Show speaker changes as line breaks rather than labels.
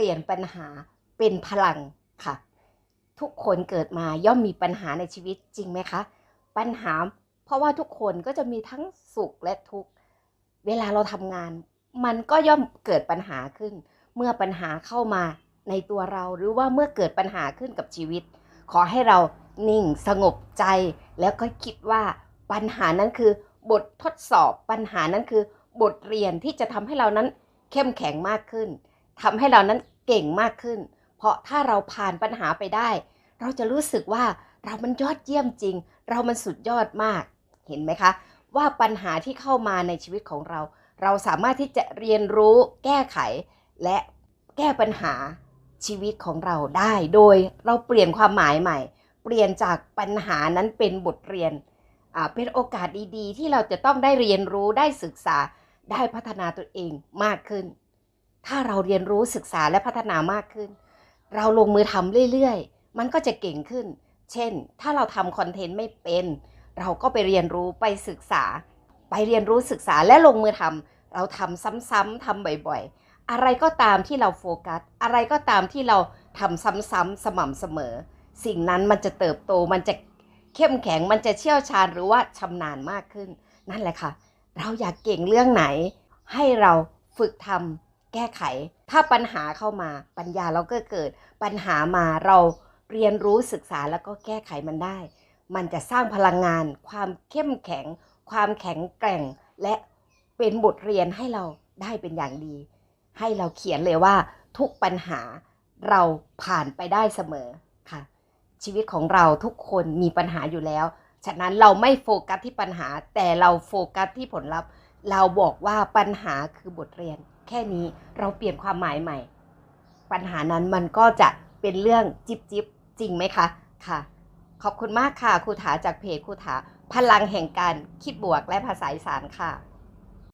ลี่ยนปัญหาเป็นพลังค่ะ ทุกคนเกิดมาย่อมมีปัญหาในชีวิตจริงไหมคะ ปัญหา เพราะว่าทุกคนก็จะมีทั้งสุขและทุกข์เวลาเราทำงาน มันก็ย่อมเกิดปัญหาขึ้น เมื่อปัญหาเข้ามาในตัวเราหรือว่าเมื่อเกิดปัญหาขึ้นกับชีวิต ขอให้เรานิ่งสงบใจ แล้วก็คิดว่าปัญหานั้นคือบททดสอบปัญหานั้นคือบทเรียนที่จะทำให้เรานั้นเข้มแข็งมากขึ้น ทำให้เรานั้นเก่งมากขึ้น เพราะถ้าเราผ่านปัญหาไปได้ เราจะรู้สึกว่าเรามันยอดเยี่ยมจริง เรามันสุดยอดมาก เห็นไหมคะ ว่าปัญหาที่เข้ามาในชีวิตของเรา เราสามารถที่จะเรียนรู้แก้ไข และแก้ปัญหาชีวิตของเราได้ โดยเราเปลี่ยนความหมายใหม่ เปลี่ยนจากปัญหานั้นเป็นบทเรียนเป็นโอกาสดีๆ ที่เราจะต้องได้เรียนรู้ได้ศึกษาได้พัฒนาตัวเองมากขึ้น ถ้าเราเรียนรู้ศึกษาและพัฒนามากขึ้น เราลงมือทำเรื่อยๆ มันก็จะเก่งขึ้น เช่น ถ้าเราทำคอนเทนต์ไม่เป็น เราก็ไปเรียนรู้ไปศึกษา ไปเรียนรู้ศึกษาและลงมือทำเราทำซ้ำๆทำบ่อยๆ อะไรก็ตามที่เราโฟกัส อะไรก็ตามที่เราทำซ้ำๆสม่ำเสมอ สิ่งนั้นมันจะเติบโตมันจะเข้มแข็งมันจะเชี่ยวชาญหรือว่าชำนาญมากขึ้น นั่นแหละค่ะ เราอยากเก่งเรื่องไหน ให้เราฝึกทำ แก้ไข ถ้าปัญหาเข้ามาปัญญาเราก็เกิด ปัญหามาเราเรียนรู้ศึกษาแล้วก็แก้ไขมันได้ มันจะสร้างพลังงาน ความเข้มแข็ง ความแข็งแกร่ง และเป็นบทเรียนให้เราได้เป็นอย่างดี ให้เราเขียนเลยว่าทุกปัญหาเราผ่านไปได้เสมอค่ะ ชีวิตของเราทุกคนมีปัญหาอยู่แล้ว ฉะนั้นเราไม่โฟกัสที่ปัญหา แต่เราโฟกัสที่ผลลัพธ์ เราบอกว่าปัญหาคือบทเรียน แค่นี้เราเปลี่ยนความหมายใหม่ ปัญหานั้นมันก็จะเป็นเรื่องจิบจิบจริงไหมคะค่ะ ขอบคุณมากค่ะครูถาจากเพจครูถาพลังแห่งการคิดบวกและภาษาอีสานค่ะ